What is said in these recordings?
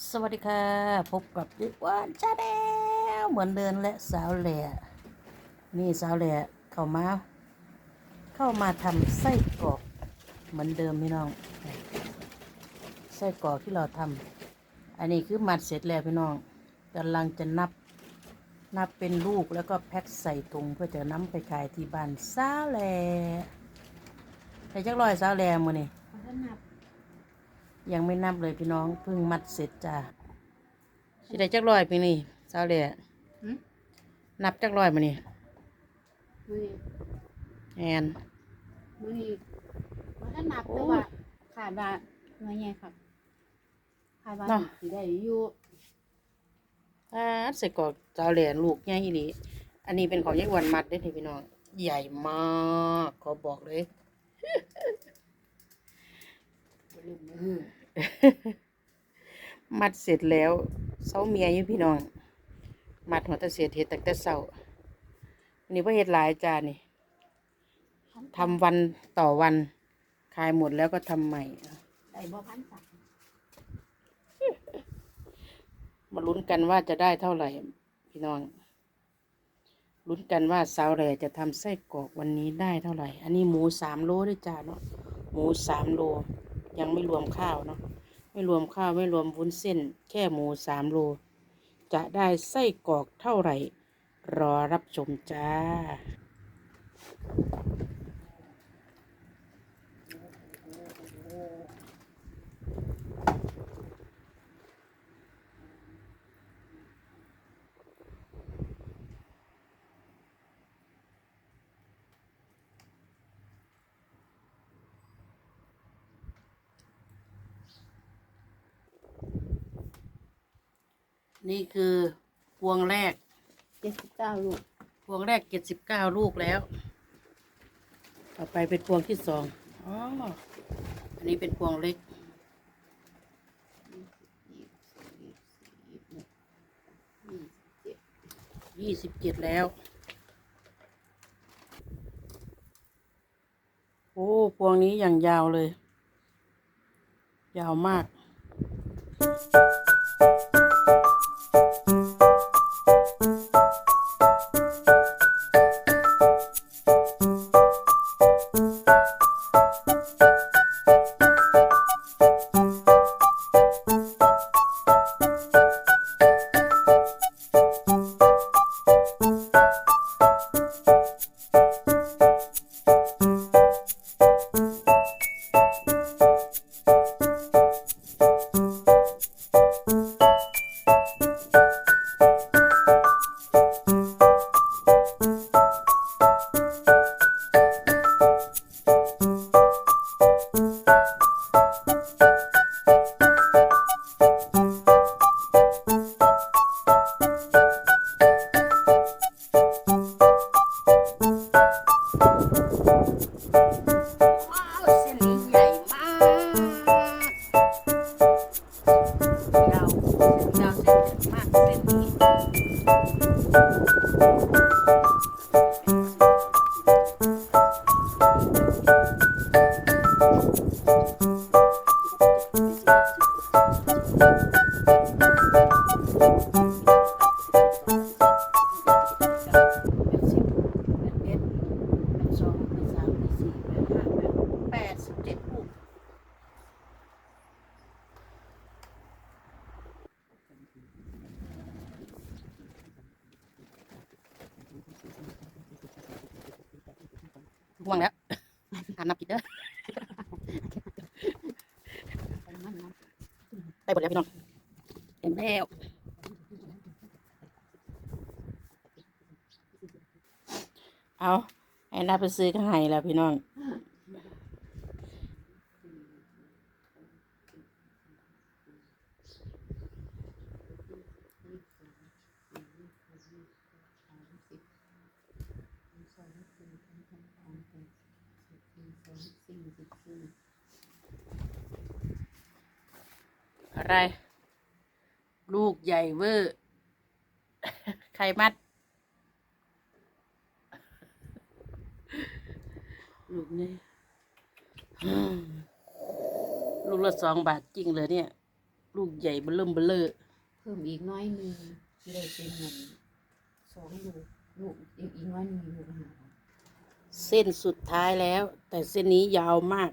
สวัสดีค่ะ พบกับดิวานชาแนลเหมือนเดินและสาวแหล่นี่สาวแหล่เข้ามา เข้ามาทำไส้กรอกเหมือนเดิมพี่น้อง ไส้กรอกที่เราทำอันนี้คือมัดเสร็จแล้วพี่น้องกำลังจะนับนับเป็นลูกแล้วก็แพ็คใส่ถุงเพื่อจะนำไปขายที่บ้านสาวแหล่ใส่จักรอยสาวแหล่มือนี่ ยังไม่นับเลยพี่น้องเพิ่งมัดเสร็จจ้าสิได้จักรอยพี่นี่สาวแหล่หืมนับจักรอยมานี่มือแอนมือว่าท่านนับโอ้แต่ว่าขาดว่าเมื่อไงครับขาดว่าเนาะสิได้อยู่อ่าใส่กรอกสาวแหล่ลูกใหญ่อีหลีอันนี้เป็นของยายอ้วันมัดได้อนี่พี่น้อง ใหญ่มาก ขอบอกเลย บ่ลืมมือมัดเสร็จแล้วเสาเมียอยู่พี่น้อง มัดหัวตะเสียเฮ็ดตั้งแต่เสาอันนี้พ่เฮ็ดหลายจานนี่ทำวันต่อวันขายหมดแล้วก็ทำใหม่ได้บ่พันสามมาลุ้นกันว่าจะได้เท่าไหร่ พี่น้องลุ้นกันว่าสาวแหล่จะทำไส้กรอกวันนี้ได้เท่าไหร่ อันนี้หมูสามโลด้วยจ้าเนาะหมูสามโล ยังไม่รวมข้าวเนาะไม่รวมข้าวไม่รวมวุ้นเส้น แค่หมูสามโล จะได้ไส้กรอกเท่าไหร่ รอรับชมจ้า นี่คือพวงแรกเจ็ดสิบเก้าลูก พวงแรกเจ็ดสิบเก้าลูกแล้ว ต่อไปเป็นพวงที่สองอ๋ออันนี้เป็นพวงเล็กยี่สิบยี่สิบเจ็ดยี่สิบเจ็ดแล้ว โอ้ พวงนี้อย่างยาวเลย ยาวมากว้ Thank you. ง่วงแล้วอ่านนับผิดเด้อประมาณนั้นได้หมดแล้วพี่น้องเต็มแล้วเอาให้นับไปซื้อก็ให้แล้วพี่น้อง อะไร ลูกใหญ่เวอร์ใครมัด ลูกนี่ลูกละสองบาทจริงเลยเนี่ย ลูกใหญ่เบลเริ่มเบลเลอเพิ่มอีกน้อยหนึงสิได้เป็นเงินสองลูกลูกอีกอีกน้อยหนึงลูกละห้าบาทเส้นสุดท้ายแล้ว แต่เส้นนี้ยาวมาก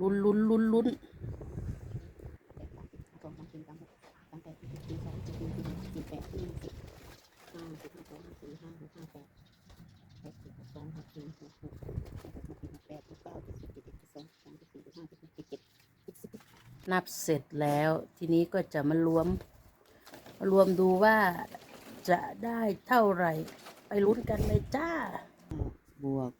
ลุ้นลุ้นลุ้นลุ้นส องสามสี่สามหกสามแปดสี่สิบสี่สองสี่สิบสี่สิบแปดยี่สิบห้าสิบสองสี่ห้าหกห้าแปดหกสิบสองหกสี่หกหกหกหกสิบแปดหกเก้าสิบสิบเอ็ดสิบสองสิบสามสิบสี่สิบห้าสิบหกสิบเจ็ดสิบนับเสร็จแล้วทีนี้ก็จะมารวมมารวมดูว่าจะได้เท่าไหร่ ไปลุ้นกันเลยจ้า บวก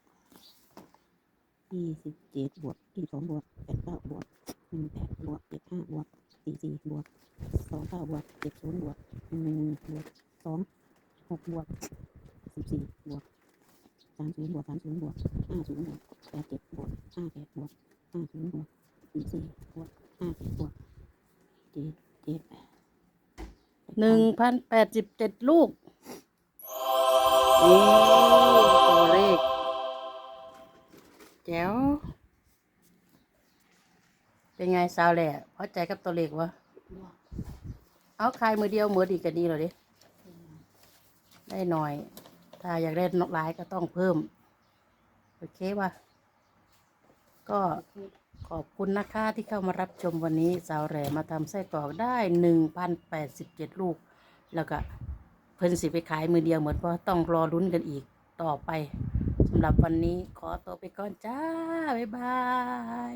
ยี่สิบเจ็ดบวกยี่สองบวกแปดเก้าบวกหนึ่งแปดบวกเจ็ดห้าบวก สี่สี่บวกสองเก้าบวกเจ็ดศูนย์บวกหนึ่งบวกสองหกบวกสิบสี่บวกสามศูนย์บวกสามศูนย์บวกห้าศูนย์บวกแปดเจ็ดบวกห้าแปดบวกห้าศูนย์บวกสี่สี่บวกห้าเจ็ดบวกเจ็ดเจ็ดหนึ่งพันแปดสิบเจ็ดลูก สาวแหล่พอใจกับตัวเลขวะเอาคายมือเดียวมือดีกันดีเหรอดิได้หน่อย ถ้าอยากได้หลายก็ต้องเพิ่ม โอเคปะก็ขอบคุณนะคะที่เข้ามารับชมวันนี้ สาวแหล่มาทำไส้กรอกได้หนึ่งพันแปดสิบเจ็ดลูก แล้วก็เพิ่นสิไปขายมือเดียวเหมือนเพราะต้องรอลุ้นกันอีกต่อไปสำหรับวันนี้ขอตัวไปก่อนจ้า บ๊ายบาย